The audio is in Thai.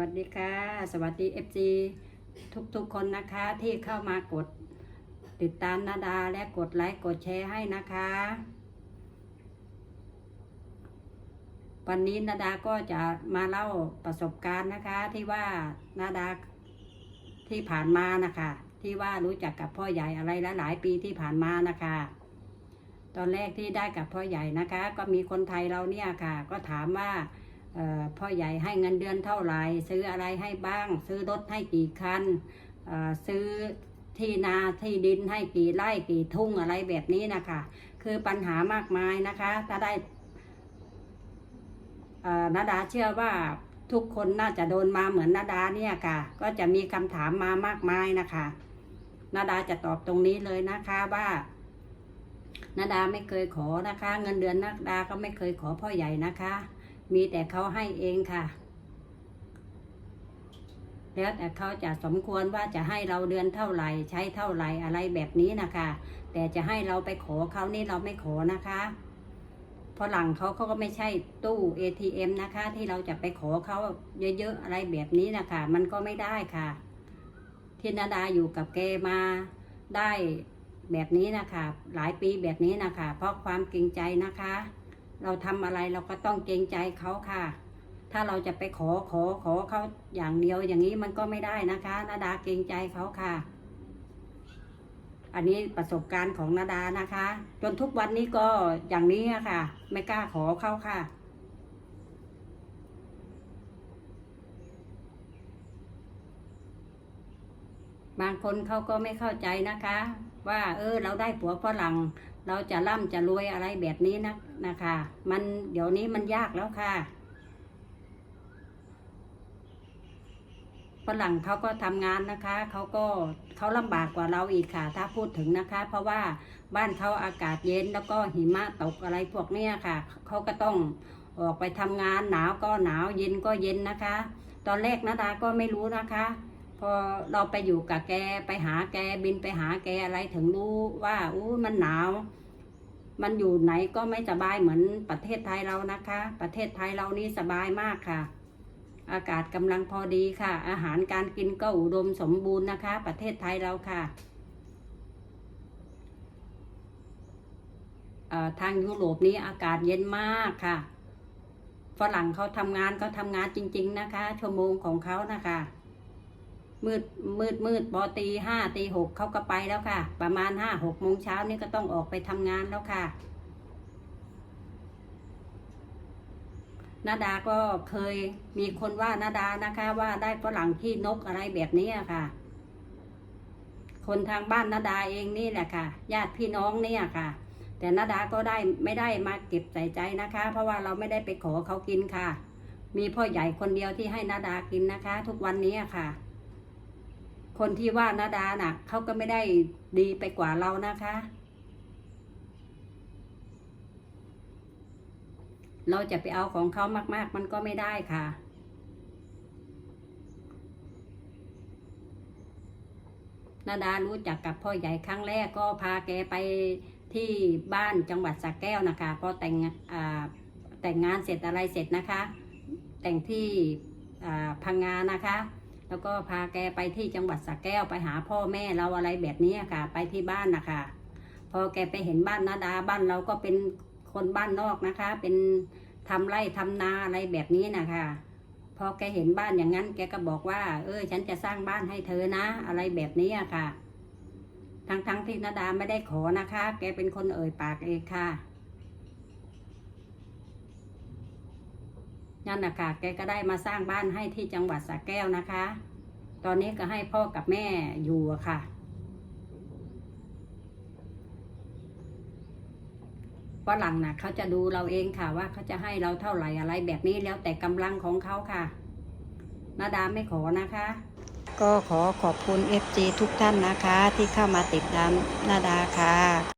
วัสดีค่ะ สวัสดีเอฟซีทุกๆคนนะคะที่เข้ามากดติดตามนาดาและกดไลค์กดแชร์ให้นะคะ วันนี้นาดาก็จะมาเล่าประสบการณ์นะคะที่ว่านาดาที่ผ่านมานะคะ ที่ว่ารู้จักกับพ่อใหญ่อะไรหลายปีที่ผ่านมานะคะ ตอนแรกที่ได้กับพ่อใหญ่นะคะ ก็มีคนไทยเราเนี่ยค่ะ ก็ถามว่า พ่อใหญ่ให้เงินเดือนเท่าไหร่ ซื้ออะไรให้บ้าง ซื้อรถให้กี่คันซื้อที่นาที่ดินให้กี่ไร่กี่ทุ่งอะไรแบบนี้นะคะ คือปัญหามากมายนะคะถ้าได้นาดาเชื่อว่าทุกคนน่าจะโดนมาเหมือนนาดาเนี่ยค่ะ ก็จะมีคำถามมามากมายนะคะนาดาจะตอบตรงนี้เลยนะคะว่านาดาไม่เคยขอนะคะ เงินเดือนนาดาก็ไม่เคยขอพ่อใหญ่นะคะ มีแต่เขาให้เองค่ะ แล้วแต่เขาจะสมควรว่าจะให้เราเดือนเท่าไหร่ ใช้เท่าไหร่อะไรแบบนี้นะคะ แต่จะให้เราไปขอเขานี่เราไม่ขอนะคะเพราะหลังเขาเขาก็ไม่ใช่ตู้ ATM นะคะ ที่เราจะไปขอเขาเยอะๆอะไรแบบนี้นะคะมันก็ไม่ได้ค่ะที่นาดาอยู่กับแกมาได้แบบนี้นะคะ หลายปีแบบนี้นะคะ เพราะความเกรงใจนะคะ เราทำอะไรเราก็ต้องเกรงใจเขาค่ะ ถ้าเราจะไปขอขอขอเขาอย่างเดียวอย่างนี้มันก็ไม่ได้นะคะนาดาเกรงใจเขาค่ะ อันนี้ประสบการณ์ของนาดานะคะ จนทุกวันนี้ก็อย่างนี้ค่ะ ไม่กล้าขอเขาค่ะบางคนเขาก็ไม่เข้าใจนะคะ ว่า เออ เราได้ผัวฝรั่งเราจะร่ำจะรวยอะไรแบบนี้นะนะคะ มันเดี๋ยวนี้มันยากแล้วค่ะฝรั่งเขาก็ทำงานนะคะเขาก็เขาลำบากกว่าเราอีกค่ะ ถ้าพูดถึงนะคะ เพราะว่าบ้านเขาอากาศเย็นแล้วก็หิมะตกอะไรพวกเนี้ยค่ะเขาก็ต้องออกไปทำงานหนาวก็หนาวเย็นก็เย็นนะคะ ตอนแรกนาดาก็ไม่รู้นะคะ พอเราไปอยู่กับแกไปหาแกบินไปหาแกอะไรถึงรู้ว่าอู้มันหนาว มันอยู่ไหนก็ไม่สบายเหมือนประเทศไทยเรานะคะ ประเทศไทยเรานี่สบายมากค่ะ อากาศกำลังพอดีค่ะ อาหารการกินก็อุดมสมบูรณ์นะคะ ประเทศไทยเราค่ะทางยุโรปนี้อากาศเย็นมากค่ะ ฝรั่งเขาทำงานเขาทำงานจริง ๆ นะคะ ชั่วโมงของเขานะคะ มืดมืดมืดพอตีห้าตีหกเขาก็ไปแล้วค่ะ ประมาณห้าหกโมงเช้านี่ก็ต้องออกไปทำงานแล้วค่ะนาดาก็เคยมีคนว่านาดานะคะว่าได้ฝรั่งขี้นกอะไรแบบนี้ค่ะ คนทางบ้านนาดาเองนี่แหละค่ะญาติพี่น้องเนี่ยค่ะ แต่นาดาก็ได้ไม่ได้มาเก็บใส่ใจนะคะ เพราะว่าเราไม่ได้ไปขอเขากินค่ะ มีพ่อใหญ่คนเดียวที่ให้นาดากินนะคะ ทุกวันนี้ค่ะ คนที่ว่านาดาน่ะเขาก็ไม่ได้ดีไปกว่าเรานะคะ เราจะไปเอาของเขามากๆ มันก็ไม่ได้ค่ะนาดารู้จักกับพ่อใหญ่ครั้งแรกก็พาแกไปที่บ้านจังหวัดสระแก้วนะคะพอแต่งแต่งงานเสร็จอะไรเสร็จนะคะ แต่งที่พังงานะคะ แล้วก็พาแกไปที่จังหวัดสระแก้วไปหาพ่อแม่เราอะไรแบบนี้ค่ะ ไปที่บ้านนะคะพอแกไปเห็นบ้านนาดาบ้านเราก็เป็นคนบ้านนอกนะคะ เป็นทำไร่ทำนาอะไรแบบนี้นะคะพอแกเห็นบ้านอย่างนั้น แกก็บอกว่า เออ ฉันจะสร้างบ้านให้เธอนะ อะไรแบบนี้ค่ะ ทั้งๆทที่นาดาไม่ได้ขอนะคะ แกเป็นคนเอ่ยปากเองค่ะนั่นนะคะแกก็ได้มาสร้างบ้านให้ที่จังหวัดสระแก้วนะคะ ตอนนี้ก็ให้พ่อกับแม่อยู่อะค่ะ ฝรั่งนะเขาจะดูเราเองค่ะว่าเขาจะให้เราเท่าไหร่อะไรแบบนี้แล้วแต่กำลังของเขาค่ะ นาดาไม่ขอนะคะ ก็ขอขอบคุณ FG ทุกท่านนะคะ ที่เข้ามาติดตามนาดาค่ะ